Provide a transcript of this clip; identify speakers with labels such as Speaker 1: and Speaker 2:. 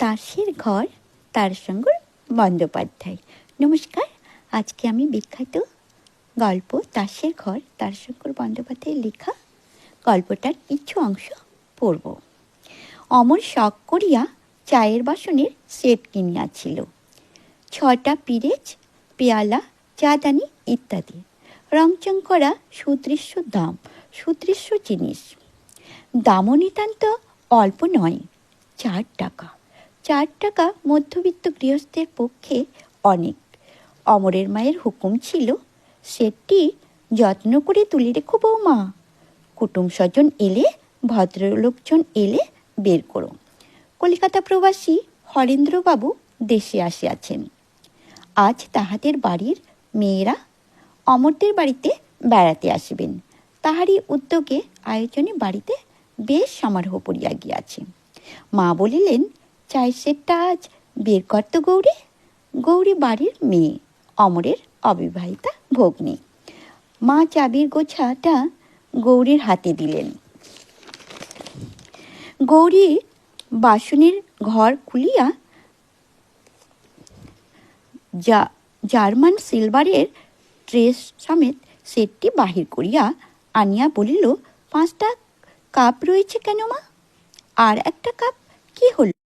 Speaker 1: তাসের ঘর তারসঙ্গর বন্দ্যোপাধ্যায়। নমস্কার, আজকে আমি বিখ্যাত গল্প তাসের ঘর তারসঙ্গর বন্দ্যোপাধ্যায়ের লেখা গল্পটার কিছু অংশ পড়ব। অমর শখ করিয়া চায়ের বাসনের সেট কিনিয়াছিল। ছটা পিরেজ, পেয়ালা, চাদানি ইত্যাদি। রংচং করা সুদৃশ্য দাম, সুদৃশ্য জিনিস। দামও নিতান্ত অল্প নয়, চার টাকা। চার টাকা মধ্যবিত্ত গৃহস্থের পক্ষে অনেক। অমরের মায়ের হুকুম ছিল, সেটি যত্ন করে তুলে রেখো বৌমা। কুটুম স্বজন এলে, ভদ্রলোকজন এলে বের করো। কলিকাতা প্রবাসী হরেন্দ্রবাবু দেশে আসিয়াছেন। আজ তাহাদের বাড়ির মেয়েরা অমরদের বাড়িতে বেড়াতে আসিবেন। তাহারই উদ্যোগে আয়োজনে বাড়িতে বেশ সমারোহ পড়িয়া গিয়াছে। মা বলিলেন চাই সেটটা আজ বের করত গৌরী। গৌরী বাড়ির মেয়ে, অমরের অবিবাহিতা ভগ্নী। মা চাবির গোছাটা গৌরীর হাতে দিলেন। গৌরী বাসনের ঘর খুলিয়া যা জার্মান সিলভারের ট্রেস সমেত সেটটি বাহির করিয়া আনিয়া বলিল, পাঁচটা কাপ রয়েছে কেন মা? আর একটা কাপ কি হলো?